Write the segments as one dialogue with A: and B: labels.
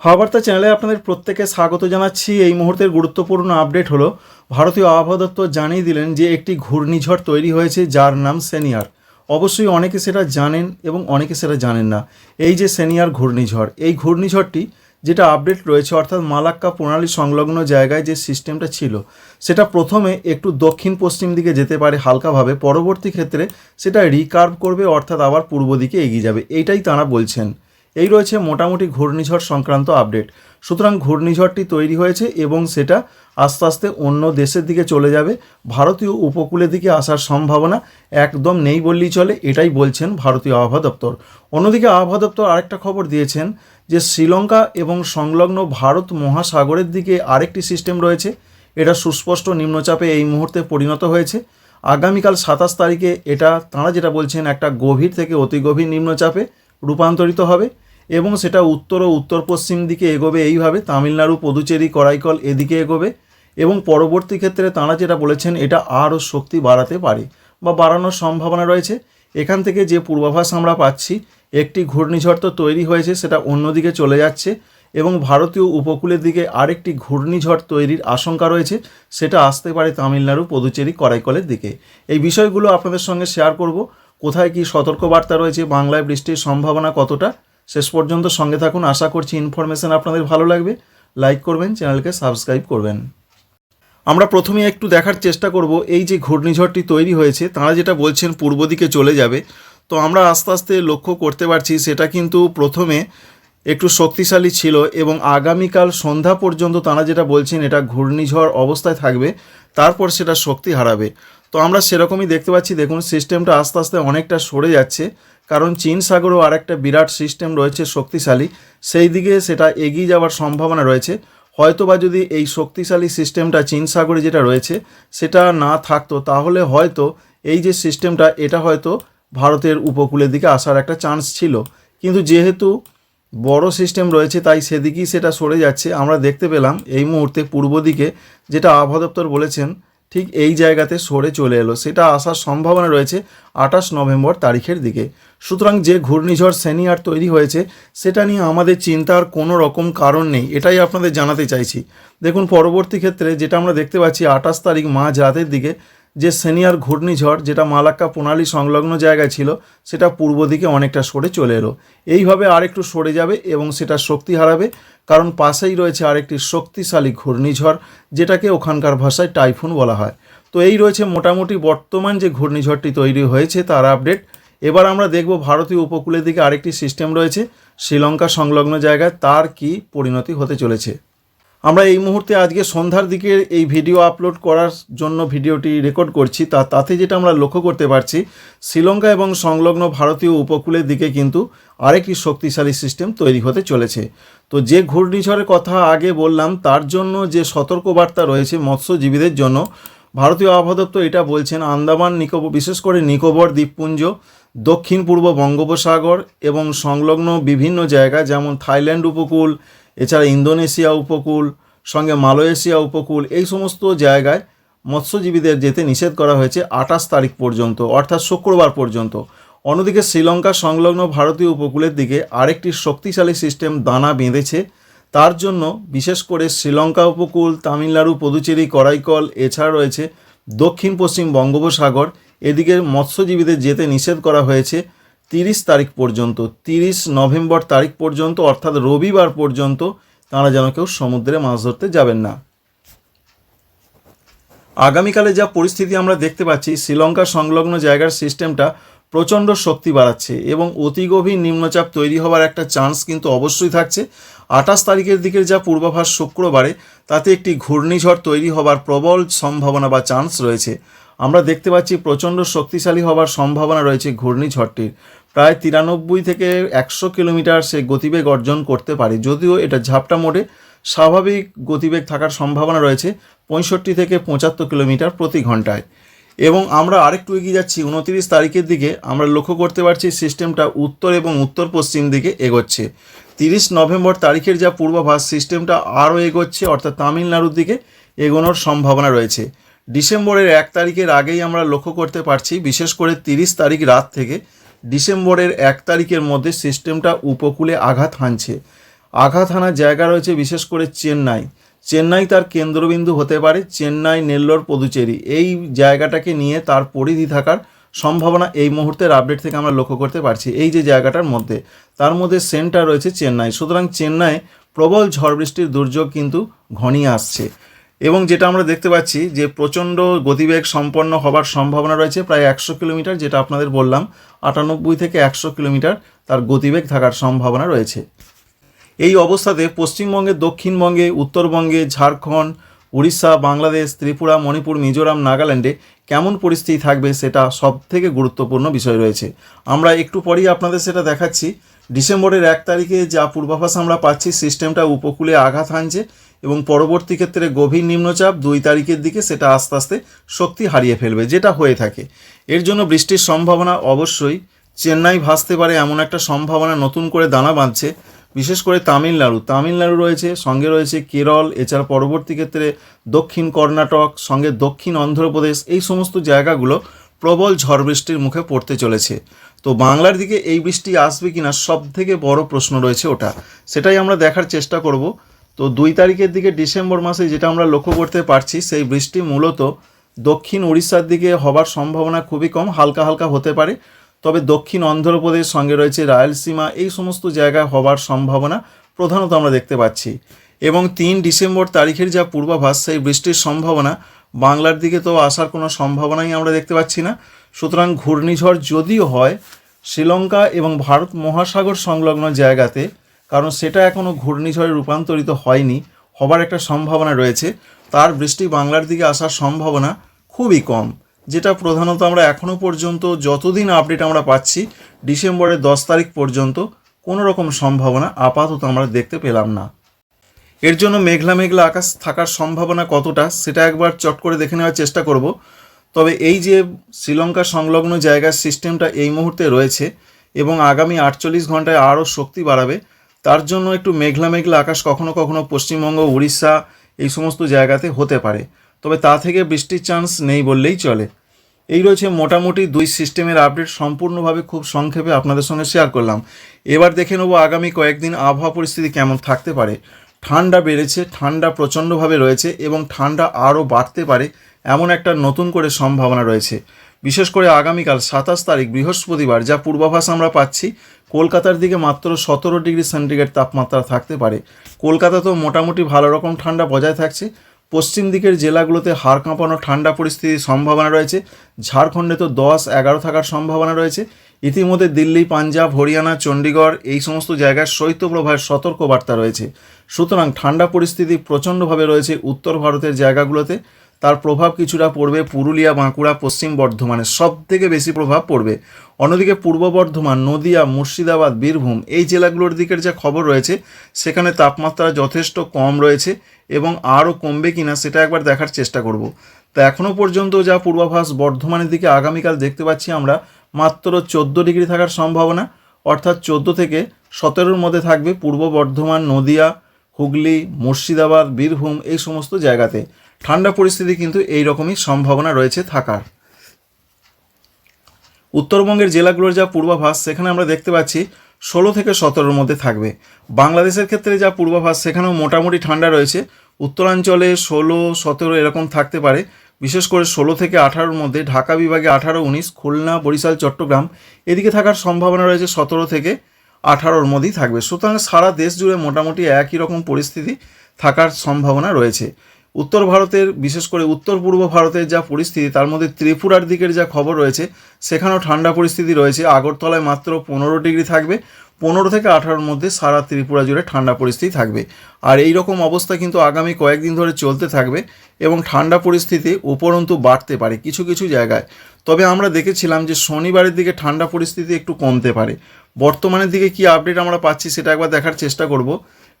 A: হাওয়াবার্তা চ্যানেলে আপনাদের প্রত্যেকে স্বাগত জানাচ্ছি। এই মুহূর্তের গুরুত্বপূর্ণ আপডেট হলো, ভারতীয় আবহাওয়া দপ্তর জানিয়ে দিলেন যে একটি ঘূর্ণিঝড় তৈরি হয়েছে যার নাম সেনিয়ার। অবশ্যই অনেকে সেটা জানেন এবং অনেকে সেটা জানেন না। এই যে সেনিয়ার ঘূর্ণিঝড়, এই ঘূর্ণিঝড়টি যেটা আপডেট রয়েছে, অর্থাৎ মালাক্কা প্রণালী সংলগ্ন জায়গায় যে সিস্টেমটা ছিল, সেটা প্রথমে একটু দক্ষিণ পশ্চিম দিকে যেতে পারে হালকাভাবে, পরবর্তী ক্ষেত্রে সেটা রিকার্ভ করবে, অর্থাৎ আবার পূর্ব দিকে এগিয়ে যাবে। এইটাই তাঁরা বলছেন। এই রয়েছে মোটামুটি ঘূর্ণিঝড় সংক্রান্ত আপডেট। সুতরাং ঘূর্ণিঝড়টি তৈরি হয়েছে এবং সেটা আস্তে আস্তে অন্য দেশের দিকে চলে যাবে। ভারতীয় উপকূলের দিকে আসার সম্ভাবনা একদম নেই বললেই চলে, এটাই বলছেন ভারতীয় আবহাওয়া দপ্তর। অন্যদিকে আবহাওয়া দপ্তর আরেকটা খবর দিয়েছেন যে শ্রীলঙ্কা এবং সংলগ্ন ভারত মহাসাগরের দিকে আরেকটি সিস্টেম রয়েছে। এটা সুস্পষ্ট নিম্নচাপে এই মুহূর্তে পরিণত হয়েছে। আগামীকাল সাতাশ তারিখে এটা, তাঁরা যেটা বলছেন, একটা গভীর থেকে অতি গভীর নিম্নচাপে রূপান্তরিত হবে এবং সেটা উত্তর ও উত্তর পশ্চিম দিকে এগোবে এইভাবে, তামিলনাড়ু, পদুচেরি, করাইকল এদিকে এগোবে এবং পরবর্তী ক্ষেত্রে তাঁরা যেটা বলেছেন, এটা আরও শক্তি বাড়াতে পারে বা বাড়ানোর সম্ভাবনা রয়েছে। এখান থেকে যে পূর্বাভাস আমরা পাচ্ছি, একটি ঘূর্ণিঝড় তো তৈরি হয়েছে, সেটা অন্যদিকে চলে যাচ্ছে এবং ভারতীয় উপকূলের দিকে আরেকটি ঘূর্ণিঝড় তৈরির আশঙ্কা রয়েছে, সেটা আসতে পারে তামিলনাড়ু, পদুচেরি, করাইকলের দিকে। এই বিষয়গুলো আপনাদের সঙ্গে শেয়ার করব। কোথায় কি সতর্কবার্তা রয়েছে, বাংলায় বৃষ্টির সম্ভাবনা কতটা, শেষ পর্যন্ত সঙ্গে থাকুন। আশা করছি ইনফরমেশন আপনাদের ভালো লাগবে। লাইক করবেন চ্যানেলকে সাবস্ক্রাইব করবেন। আমরা প্রথমে একটু দেখার চেষ্টা করব, এই যে ঘূর্ণিঝড়টি তৈরি হয়েছে, তারা যেটা বলছেন পূর্ব দিকে চলে যাবে। তো আমরা আস্তে আস্তে লক্ষ্য করতে পারছি, সেটা কিন্তু প্রথমে একটু শক্তিশালী ছিল এবং আগামীকাল সন্ধ্যা পর্যন্ত তারা যেটা বলছেন, এটা ঘূর্ণিঝড় অবস্থায় থাকবে, তারপর সেটা শক্তি হারাবে। তো আমরা সেরকমই দেখতে পাচ্ছি, দেখুন সিস্টেমটা আস্তে আস্তে অনেকটা সরে যাচ্ছে, কারণ চীন সাগরেও আরেকটা বিরাট সিস্টেম রয়েছে শক্তিশালী, সেই দিকে সেটা এগিয়ে যাওয়ার সম্ভাবনা রয়েছে। হয়তোবা যদি এই শক্তিশালী সিস্টেমটা চীন সাগরে যেটা রয়েছে, সেটা না থাকতো, তাহলে হয়তো এই যে সিস্টেমটা এটা হয়তো ভারতের উপকূলের দিকে আসার একটা চান্স ছিল। কিন্তু যেহেতু বড় সিস্টেম রয়েছে, তাই সেদিকেই সেটা সরে যাচ্ছে। আমরা দেখতে পেলাম এই মুহূর্তে পূর্ব দিকে যেটা আবহাওয়া দপ্তর বলেছেন ঠিক এই জায়গাতে সরে চলে এলো। সেটা আসার সম্ভাবনা রয়েছে আঠাশ নভেম্বর তারিখের দিকে। সুতরাং যে ঘূর্ণিঝড় সেনিয়ার তৈরি হয়েছে, সেটা নিয়ে আমাদের চিন্তার কোনো রকম কারণ নেই, এটাই আপনাদের জানাতে চাইছি। দেখুন, পরবর্তী ক্ষেত্রে যেটা আমরা দেখতে পাচ্ছি, আঠাশ তারিখ মাঝ রাতের দিকে যে সিনিয়র ঘূর্ণিঝড় যেটা মালাক্কা প্রণালী সংলগ্ন জায়গায় ছিল, সেটা পূর্ব দিকে অনেকটা সরে চলে এলো। এইভাবে আরেকটু সরে যাবে এবং সেটা শক্তি হারাবে, কারণ পাশেই রয়েছে আরেকটি শক্তিশালী ঘূর্ণিঝড়, যেটাকে ওখানকার ভাষায় টাইফুন বলা হয়। তো এই রয়েছে মোটামুটি বর্তমান যে ঘূর্ণিঝড়টি তৈরি হয়েছে তার আপডেট। এবার আমরা দেখব ভারতীয় উপকূলের দিকে আরেকটি সিস্টেম রয়েছে, শ্রীলঙ্কা সংলগ্ন জায়গায় তার কি পরিণতি হতে চলেছে। আমরা এই মুহূর্তে আজকে সন্ধ্যার দিকে এই ভিডিও আপলোড করার জন্য ভিডিওটি রেকর্ড করছি। তা তাতে যেটা আমরা লক্ষ্য করতে পারছি, শ্রীলঙ্কা এবং সংলগ্ন ভারতীয় উপকূলের দিকে কিন্তু আরেকটি শক্তিশালী সিস্টেম তৈরি হতে চলেছে। তো যে ঘূর্ণিঝড়ের কথা আগে বললাম, তার জন্য যে সতর্কবার্তা রয়েছে মৎস্যজীবীদের জন্য ভারতীয় আবহাওয়া এটা বলছেন, আন্দামান নিকোবর, বিশেষ করে নিকোবর দ্বীপপুঞ্জ, দক্ষিণ পূর্ব বঙ্গোপসাগর এবং সংলগ্ন বিভিন্ন জায়গা যেমন থাইল্যান্ড উপকূল, এছাড়া ইন্দোনেশিয়া উপকূল, সঙ্গে মালয়েশিয়া উপকূল, এই সমস্ত জায়গায় মৎস্যজীবীদের যেতে নিষেধ করা হয়েছে আঠাশ তারিখ পর্যন্ত, অর্থাৎ শুক্রবার পর্যন্ত। অন্যদিকে শ্রীলঙ্কা সংলগ্ন ভারতীয় উপকূলের দিকে আরেকটি শক্তিশালী সিস্টেম দানা বেঁধেছে তার জন্য বিশেষ করে শ্রীলঙ্কা উপকূল, তামিলনাড়ু, পদুচেরি, করাইকল, এছাড়া রয়েছে দক্ষিণ পশ্চিম বঙ্গোপসাগর। এদিকে মৎস্যজীবীদের যেতে নিষেধ করা হয়েছে তিরিশ তারিখ পর্যন্ত, তিরিশ নভেম্বর তারিখ পর্যন্ত, অর্থাৎ রবিবার পর্যন্ত তারা যেন কেউ সমুদ্রে মাছ ধরতে যাবেন না। আগামীকালে যা পরিস্থিতি আমরা দেখতে পাচ্ছি, শ্রীলঙ্কা সংলগ্ন জায়গার সিস্টেমটা প্রচণ্ড শক্তি বাড়াচ্ছে এবং অতি গভীর নিম্নচাপ তৈরি হওয়ার একটা চান্স কিন্তু অবশ্যই থাকছে। আঠাশ তারিখের দিকের যা পূর্বাভাস শুক্রবারে, তাতে একটি ঘূর্ণিঝড় তৈরি হবার প্রবল সম্ভাবনা বা চান্স রয়েছে। আমরা দেখতে পাচ্ছি প্রচণ্ড শক্তিশালী হবার সম্ভাবনা রয়েছে ঘূর্ণিঝড়টির। প্রায় তিরানব্বই থেকে একশো কিলোমিটার সে গতিবেগ অর্জন করতে পারে, যদিও এটা ঝাপটা মোড়ে স্বাভাবিক গতিবেগ থাকার সম্ভাবনা রয়েছে পঁয়ষট্টি থেকে পঁচাত্তর কিলোমিটার প্রতি ঘন্টায় এবং আমরা আরেকটু এগিয়ে যাচ্ছি। উনতিরিশ তারিখের দিকে আমরা লক্ষ্য করতে পারছি সিস্টেমটা উত্তর এবং উত্তর পশ্চিম দিকে এগোচ্ছে। তিরিশ নভেম্বর তারিখের যা পূর্বাভাস, সিস্টেমটা আরও এগোচ্ছে, অর্থাৎ তামিলনাড়ুর দিকে এগোনোর সম্ভাবনা রয়েছে। ডিসেম্বরের এক তারিখের আগেই আমরা লক্ষ্য করতে পারছি, বিশেষ করে তিরিশ তারিখ রাত থেকে, ডিসেম্বরের এক তারিখের মধ্যে সিস্টেমটা উপকূলে আঘাত হানছে। আঘাত হানার জায়গা রয়েছে বিশেষ করে চেন্নাই। চেন্নাই তার কেন্দ্রবিন্দু হতে পারে, চেন্নাই, নেল্লোর, পদুচেরি। এই জায়গাটাকে নিয়ে তার পরিধি থাকার সম্ভাবনা এই মুহূর্তের আপডেট থেকে আমরা লক্ষ্য করতে পারছি এই যে জায়গাটার মধ্যে। তার মধ্যে সেন্টার রয়েছে চেন্নাই। সুতরাং চেন্নাই প্রবল ঝড় বৃষ্টির দুর্যোগ কিন্তু ঘনিয়ে আসছে। এবং যেটা আমরা দেখতে পাচ্ছি যে প্রচণ্ড গতিবেগ সম্পন্ন হবার সম্ভাবনা রয়েছে, প্রায় একশো কিলোমিটার, যেটা আপনাদের বললাম, আটানব্বই থেকে একশো কিলোমিটার তার গতিবেগ থাকার সম্ভাবনা রয়েছে। এই অবস্থাতে পশ্চিমবঙ্গে দক্ষিণবঙ্গে, উত্তরবঙ্গে, ঝাড়খণ্ড, উড়িষ্যা, বাংলাদেশ, ত্রিপুরা, মণিপুর, মিজোরাম, নাগাল্যান্ডে কেমন পরিস্থিতি থাকবে সেটা সব থেকে গুরুত্বপূর্ণ বিষয় রয়েছে। আমরা একটু পরেই আপনাদের সেটা দেখাচ্ছি। ডিসেম্বরের এক তারিখে যা পূর্বাভাস আমরা পাচ্ছি, সিস্টেমটা উপকূলে আঘাত হানছে এবং পরবর্তী ক্ষেত্রে গভীর নিম্নচাপ দুই তারিখের দিকে সেটা আস্তে আস্তে শক্তি হারিয়ে ফেলবে, যেটা হয়ে থাকে। এর জন্য বৃষ্টির সম্ভাবনা অবশ্যই। চেন্নাই ভাসতে পারে এমন একটা সম্ভাবনা নতুন করে দানা বাঁধছে। বিশেষ করে তামিলনাড়ু। তামিলনাড়ু রয়েছে, সঙ্গে রয়েছে কেরল, এছাড়া পরবর্তী ক্ষেত্রে দক্ষিণ কর্ণাটক, সঙ্গে দক্ষিণ অন্ধ্রপ্রদেশ, এই সমস্ত জায়গাগুলো প্রবল ঝড় বৃষ্টির মুখে পড়তে চলেছে। তো বাংলার দিকে এই বৃষ্টি আসবে কিনা সব থেকে বড় প্রশ্ন রয়েছে ওটা। সেটাই আমরা দেখার চেষ্টা করব। তো দুই তারিখের দিকে ডিসেম্বর মাসে যেটা আমরা লক্ষ্য করতে পারছি, সেই বৃষ্টি মূলত দক্ষিণ উড়িষ্যার দিকে হবার সম্ভাবনা খুবই কম, হালকা হালকা হতে পারে। তবে দক্ষিণ অন্ধ্রপ্রদেশ সঙ্গে রয়েছে রায়লসীমা, এই সমস্ত জায়গায় হবার সম্ভাবনা প্রধানত আমরা দেখতে পাচ্ছি। এবং তিন ডিসেম্বর তারিখের যা পূর্বাভাস, সেই বৃষ্টির সম্ভাবনা, বাংলার দিকে তো আসার কোনো সম্ভাবনাই আমরা দেখতে পাচ্ছি না। সুতরাং ঘূর্ণিঝড় যদিও হয়, শ্রীলঙ্কা এবং ভারত মহাসাগর সংলগ্ন জায়গাতে, কারণ সেটা এখনও ঘূর্ণিঝড়ে রূপান্তরিত হয়নি, হবার একটা সম্ভাবনা রয়েছে। তার বৃষ্টি বাংলার দিকে আসার সম্ভাবনা খুবই কম। যেটা প্রধানত আমরা এখনও পর্যন্ত যতদিন আপডেট আমরা পাচ্ছি, ডিসেম্বরের দশ তারিখ পর্যন্ত কোনো রকম সম্ভাবনা আপাতত আমরা দেখতে পেলাম না। এর জন্য মেঘলা মেঘলা আকাশ থাকার সম্ভাবনা কতটা সেটা একবার চট করে দেখে নেওয়ার চেষ্টা করব। তবে এই যে শ্রীলঙ্কা সংলগ্ন জায়গার সিস্টেমটা এই মুহূর্তে রয়েছে এবং আগামী আটচল্লিশ ঘন্টায় আরও শক্তি বাড়াবে, তার জন্য একটু মেঘলা মেঘলা আকাশ কখনো কখনো পশ্চিমবঙ্গ, উড়িষ্যা এই সমস্ত জায়গাতে হতে পারে। তবে তা থেকে বৃষ্টির চান্স নেই বললেই চলে। এই রয়েছে মোটামুটি দুই সিস্টেমের আপডেট সম্পূর্ণভাবে খুব সংক্ষেপে আপনাদের সঙ্গে শেয়ার করলাম। এবার দেখে নেব আগামী কয়েকদিন আবহাওয়া পরিস্থিতি কেমন থাকতে পারে। ঠান্ডা বেড়েছে, ঠান্ডা প্রচণ্ডভাবে রয়েছে এবং ঠান্ডা আরও বাড়তে পারে এমন একটা নতুন করে সম্ভাবনা রয়েছে। বিশেষ করে আগামীকাল সাতাশ তারিখ বৃহস্পতিবার যা পূর্বাভাস আমরা পাচ্ছি, কলকাতার দিকে মাত্র সতেরো ডিগ্রি সেন্টিগ্রেড তাপমাত্রা থাকতে পারে। কলকাতা তো মোটামুটি ভালো রকম ঠান্ডা বজায় থাকছে। পশ্চিম দিকের জেলাগুলোতে হাড় কাঁপানো ঠান্ডা পরিস্থিতির সম্ভাবনা রয়েছে। ঝাড়খণ্ডে তো দশ এগারো থাকার সম্ভাবনা রয়েছে। ইতিমধ্যে দিল্লি, পাঞ্জাব, হরিয়ানা চণ্ডীগড় এই সমস্ত জায়গায় শৈত্যপ্রবাহের সতর্কবার্তা রয়েছে। সুতরাং ঠান্ডা পরিস্থিতি প্রচণ্ডভাবে রয়েছে উত্তর ভারতের জায়গাগুলোতে। তার প্রভাব কিছুটা পড়বে পুরুলিয়া, বাঁকুড়া, পশ্চিম বর্ধমানে সব থেকে বেশি প্রভাব পড়বে। অন্যদিকে পূর্ব বর্ধমান, নদিয়া, মুর্শিদাবাদ, বীরভূম এই জেলাগুলোর দিকের যা খবর রয়েছে, সেখানে তাপমাত্রা যথেষ্ট কম রয়েছে এবং আরও কমবে কিনা সেটা একবার দেখার চেষ্টা করব। তো এখনও পর্যন্ত যা পূর্বাভাস বর্ধমানের দিকে আগামীকাল দেখতে পাচ্ছি আমরা, মাত্র চোদ্দ ডিগ্রি থাকার সম্ভাবনা, অর্থাৎ চোদ্দ থেকে সতেরোর মধ্যে থাকবে পূর্ব বর্ধমান, নদিয়া, হুগলি, মুর্শিদাবাদ, বীরভূম এই সমস্ত জায়গাতে। ঠান্ডা পরিস্থিতি কিন্তু এই রকমই সম্ভাবনা রয়েছে থাকার। উত্তরবঙ্গের জেলাগুলোর যা পূর্বাভাস, সেখানে আমরা দেখতে পাচ্ছি ষোলো থেকে সতেরোর মধ্যে থাকবে। বাংলাদেশের ক্ষেত্রে যা পূর্বাভাস, সেখানেও মোটামুটি ঠান্ডা রয়েছে। উত্তরাঞ্চলে ষোলো, সতেরো এরকম থাকতে পারে। বিশেষ করে ষোলো থেকে আঠারোর মধ্যে ঢাকা বিভাগে আঠারো, উনিশ, খুলনা, বরিশাল, চট্টগ্রাম এদিকে থাকার সম্ভাবনা রয়েছে সতেরো থেকে আঠারোর মধ্যেই থাকবে। সুতরাং সারা দেশ জুড়ে মোটামুটি একই রকম পরিস্থিতি থাকার সম্ভাবনা রয়েছে। উত্তর ভারতের, বিশেষ করে উত্তর পূর্ব ভারতের যা পরিস্থিতি, তার মধ্যে ত্রিপুরার দিকের যা খবর রয়েছে, সেখানেও ঠান্ডা পরিস্থিতি রয়েছে। আগরতলায় মাত্র পনেরো ডিগ্রি থাকবে। পনেরো থেকে আঠারোর মধ্যে সারা ত্রিপুরা জুড়ে ঠান্ডা পরিস্থিতি থাকবে। আর এই রকম অবস্থা কিন্তু আগামী কয়েকদিন ধরে চলতে থাকবে এবং ঠান্ডা পরিস্থিতি উপরন্তু বাড়তে পারে কিছু কিছু জায়গায়। তবে আমরা দেখেছিলাম যে শনিবারের দিকে ঠান্ডা পরিস্থিতি একটু কমতে পারে। বর্তমানের দিকে কি আপডেট আমরা পাচ্ছি সেটা একবার দেখার চেষ্টা করব।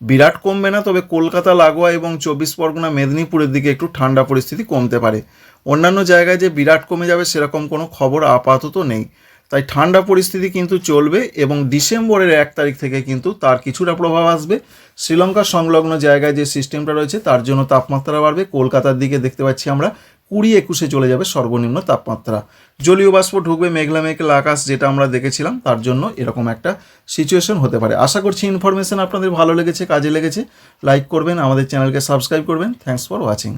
A: বিরাট কমবে না, তবে কলকাতা, লাগোয়া এবং চব্বিশ পরগনা, মেদিনীপুরের দিকে একটু ঠান্ডা পরিস্থিতি কমতে পারে। অন্যান্য জায়গায় যে বিরাট কমে যাবে সেরকম কোনো খবর আপাতত নেই। তাই ঠান্ডা পরিস্থিতি কিন্তু চলবে এবং ডিসেম্বরের এক তারিখ থেকে কিন্তু তার কিছুটা প্রভাব আসবে। শ্রীলঙ্কা সংলগ্ন জায়গায় যে সিস্টেমটা রয়েছে, তার জন্য তাপমাত্রা বাড়বে। কলকাতার দিকে দেখতে পাচ্ছি আমরা কুড়ি একুশে চলে যাবে সর্বনিম্ন তাপমাত্রা। জলীয় বাষ্প ঢুকবে মেঘলা মেঘলা আকাশ যেটা আমরা দেখেছিলাম, তার জন্য এরকম একটা সিচুয়েশন হতে পারে। আশা করছি ইনফরমেশন আপনাদের ভালো লেগেছে, কাজে লেগেছে। লাইক করবেন, আমাদের চ্যানেলকে সাবস্ক্রাইব করবেন। Thanks for watching